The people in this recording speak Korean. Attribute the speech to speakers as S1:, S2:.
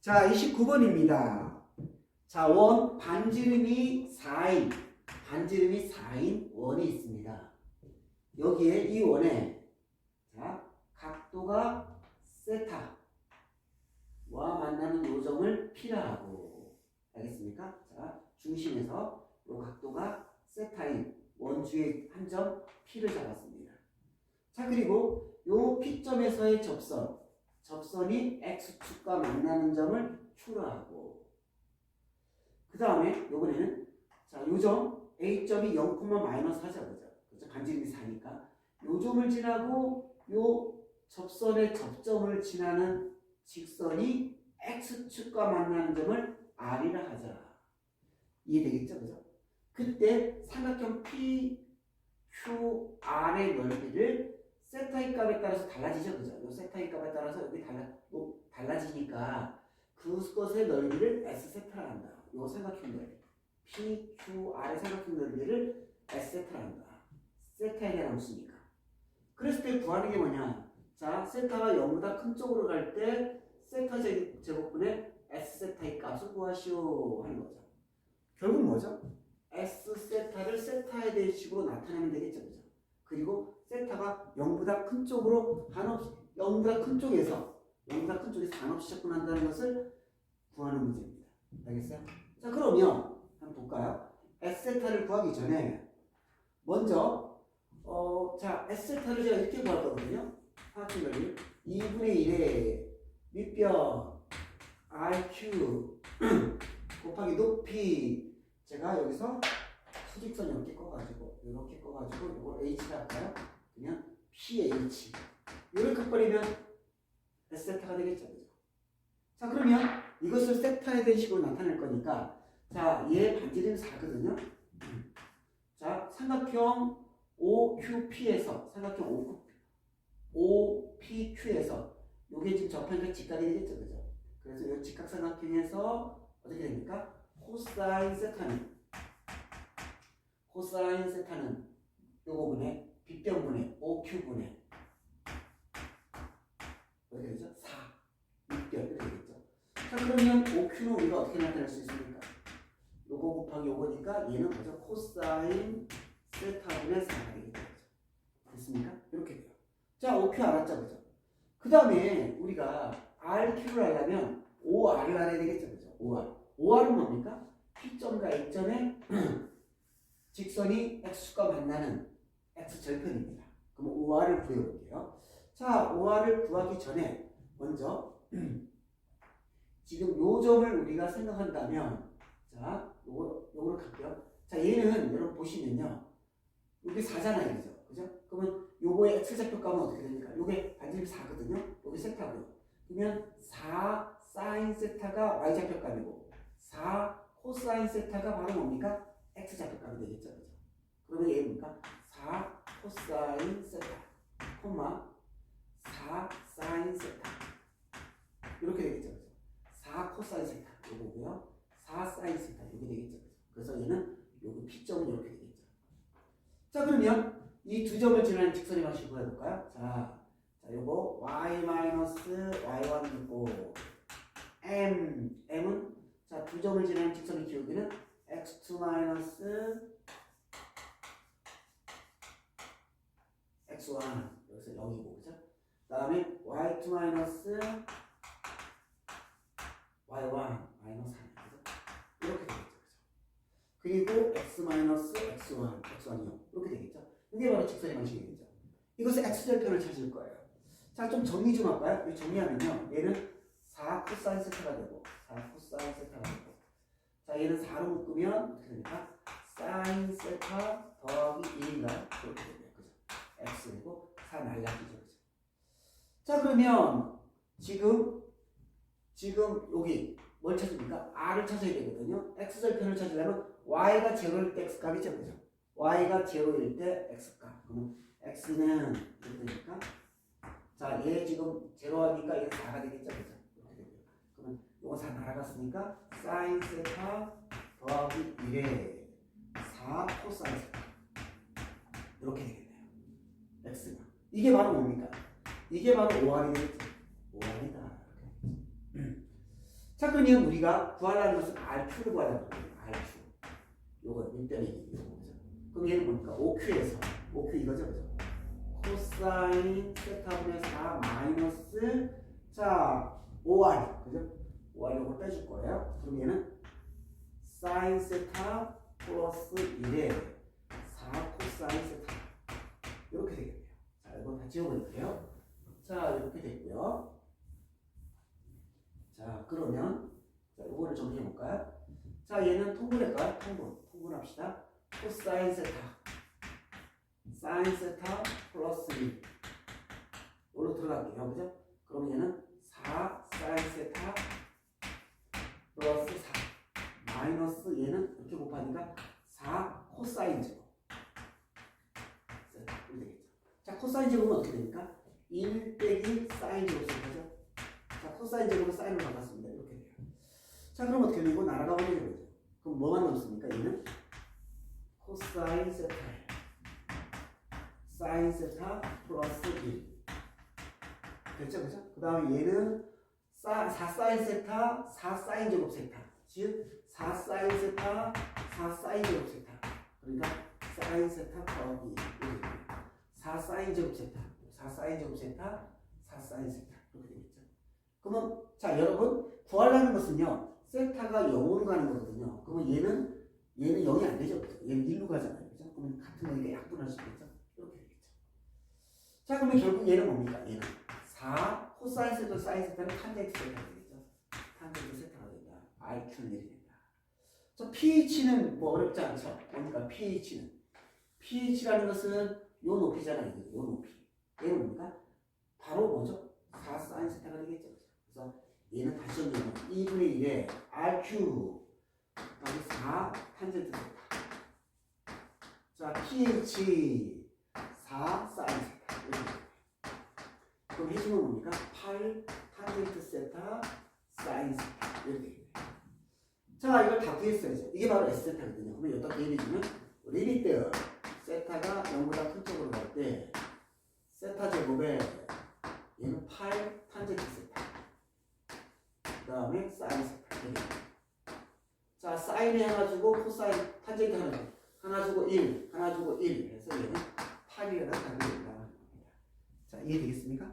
S1: 자, 29번입니다. 자, 원 반지름이 4인, 반지름이 4인 원이 있습니다. 여기에 이 원에 자, 각도가 세타와 만나는 요점을 P라 하고 알겠습니까? 자, 중심에서 요 각도가 세타인 원주의 한 점 P를 잡았습니다. 자, 그리고 요 P점에서의 접선, 접선이 X축과 만나는 점을 Q로 하고 그 다음에 요번에는 자, 요점 A점이 0, 마이너스 하자 보자. 그죠? 반지름이 4니까 요 점을 지나고 요 접선의 접점을 지나는 직선이 X축과 만나는 점을 R이라 하자. 이해되겠죠? 그죠? 그때 삼각형 PQR의 넓이를 세타의 값에 따라서 달라지죠, 그죠? 요 세타의 값에 따라서 여기 달라, 요 달라지니까 그것의 넓이를 S 세타라 한다. 요 삼각형 넓이. PQR의 삼각형 넓이를 S 세타라 한다. 세타에 대한 함수니까. 그랬을 때 구하는 게 뭐냐? 자, 세타가 0보다 큰 쪽으로 갈 때 세타 제- 제곱분의 S 세타의 값을 구하시오 하는 거죠. 결국 뭐죠? S 세타를 세타에 대한 식으로 나타내면 되겠죠, 그죠? 그리고 세타가 0보다 큰 쪽으로 한없이 0보다 큰 쪽에서 0보다 큰 쪽에서 한없이 접근한다는 것을 구하는 문제입니다. 알겠어요? 자, 그러면 한번 볼까요? S 세타를 구하기 전에 먼저 어, 자, S 세타를 제가 이렇게 구할 거거든요. 넓이 2분의 1에 밑변 RQ 곱하기 높이 제가 여기서 수직선 이렇게 꺼가지고 이렇게 꺼가지고 이걸 H라 할까요? 그냥 PH 이렇게 버리면 S 세타가 되겠죠, 그죠? 자 그러면 이것을 세타에 대한 식으로 나타낼 거니까 자얘 반지름 4거든요. 자 삼각형 OQP에서 삼각형 OPQ에서 요게 지금 접하니까 직각이 되겠죠, 그죠? 그래서 이 직각삼각형에서 어떻게 됩니까? 코사인 세타는 코사인 세타는 요거분의 빗변분의 OQ분의 어떻게 되죠? 4 빗변 이렇게 되겠죠. 자 그러면 OQ는 우리가 어떻게 나타낼 수 있습니까? 요거 곱하기 요거니까 얘는 뭐죠? 코사인 세타분의 4가 되겠죠. 됐습니까? 이렇게 돼요. 자 OQ 알았죠, 그죠? 그 다음에 우리가 RQ를 하려면 OR을 알아야 되겠죠, 그죠? OR. OR은 뭡니까? P점과 A점의 직선이 X축과 만나는 X절편입니다. 그럼 OR을 구해볼게요. 자, OR을 구하기 전에 먼저 지금 요 점을 우리가 생각한다면 자, 요거, 요거를 갈게요. 자, 얘는 여러분 보시면요. 여기 4잖아요, 그죠? 그죠? 그러면 요거의 X좌표 값은 어떻게 됩니까? 요게 반지름 4거든요. 요게 세타고요. 그러면 4 사인 세타가 Y좌표 값이고 4 코사인 세타가 바로 뭡니까? X좌표값이 되겠죠. 그죠? 그러면 얘 뭡니까? 4 코사인 세타, 콤마 4 사인 세타 이렇게 되겠죠. 그죠? 4 코사인 세타 요거고요. 4 사인 세타 이게 되겠죠. 그래서 얘는 요거 P점은 이렇게 되겠죠. 자 그러면 이 두 점을 지나는 직선의 방식을 구해볼까요? 자, 자 요거 y 마이너스 y1 있고 m m은 자 두 점을 지나는 직선의 기울기는 x2 마이너스 x1 여기서 0이고 그죠? 그 다음에 y2 마이너스 y1 마이너스 3 그죠? 이렇게 되겠죠 그죠? 그리고 x 마이너스 x1 x1이요 이렇게 되겠죠? 이게 바로 직선의 방식이겠죠? 이것을 x절편을 찾을 거예요 자 좀 정리 좀 할까요? 이 정리하면요 얘는 4 코사인 세타가 되고 4 코사인 세타가 되고 자 얘는 4로 묶으면 어떻게 됩니까? 사인 세타 더하기 1인가요? 그렇게 되네요 그죠? x이고 4 날라지죠 그죠? 자 그러면 지금 지금 여기 뭘 찾습니까? r을 찾아야 되거든요 x절편을 찾으려면 y가 제로일 때 x값이죠 그죠? y가 제로일 때 x값 그러면 x는 이렇게 되니까 자, 얘 지금 제로하니까 얘 4가 되겠죠, 그죠? 그러면 요거 4 날아갔으니까 사인 세타 더하기 1에 4 코사인 세타 이렇게 x가 이게 바로 뭡니까? 이게 바로 5R이 되겠죠. 5R이다. 자, 그러면 우리가 구하라는 것은 RQ를 구하라는 거예요. RQ. 요거 거죠. 그럼 얘는 뭡니까? OQ에서 OQ 이거죠, 그죠? 코사인 세타분의 4 마이너스 자 5R 그죠? 5R 요걸 빼줄 거예요. 그럼 얘는 사인 세타 플러스 1에 4 코사인 세타 이렇게 되겠네요. 자, 이거 다 지워버릴게요. 자, 이렇게 됐고요. 자, 그러면 자, 이거를 정리해 볼까요? 자, 얘는 통분할까요? 통분. 통분합시다. 코사인 세타. 사인 세타 플러스 1. 이걸로 들어갈게요. 그죠? 그럼 얘는 4 사인 세타 플러스 4 마이너스 얘는 이렇게 곱하니까 4 코사인 제곱. 세타. 이렇게 되겠죠. 자, 코사인 제곱은 어떻게 됩니까? 1 빼기 사인 제곱 세타죠. 자, 코사인 제곱을 사인으로 바꿨습니다. 이렇게 돼요. 자, 그럼 어떻게 되고 날아가 버리는 거죠. 그럼 뭐만 남습니까? 얘는 코사인 세타 사인 세타 플러스 1 됐죠? 그죠? 그 다음에 얘는 4, 4 사인 세타 4 사인 제곱 세타 즉4 사인 사인 제곱 세타 4 사인 제곱 세타 4 사인 세타 이렇게 되겠죠? 그러면 자 여러분 구하려는 것은요 세타가 0으로 가는 거거든요 그러면 얘는 얘는 0이 안 되죠? 얘는 1로 가잖아요 그죠? 그러면 같은 거니까 약분할 수 있겠죠? 이렇게 되겠죠 자 그러면 결국 얘는 뭡니까? 얘는 4 코사인 세타 사인 세타는 탄젠트 세타가 되겠죠 탄젠트 세타가 된다 RQ는 이렇게 된다 저 pH는 뭐 어렵지 않죠? 그러니까 pH는 pH라는 것은 요 높이잖아요 요 높이. 얘는 뭡니까? 바로 뭐죠? 4 사인 세타가 되겠죠. 그래서 얘는 다시 정리하면 2분의 1에 RQ 여기 4 탄젠트 세타. 자 pH 4 사인 세타. 그럼 해주면 뭡니까? 8 탄젠트 세타 사인 세타. 이렇게 되겠네요 자 이걸 다 구했어야죠 이게 바로 S 세타거든요. 그러면 여기다 대입해주면 리미트 세타가 0보다 큰 쪽으로 갈 때 세타 제곱에 얘는 8 탄젠트 세타 그 다음에 사인 세타. 자 하나 주고 코사인 탄젠트 하나 하나 주고 1 하나 주고 1 해서 얘는 8이라는 답이 된다는 겁니다 자 이해 되겠습니까?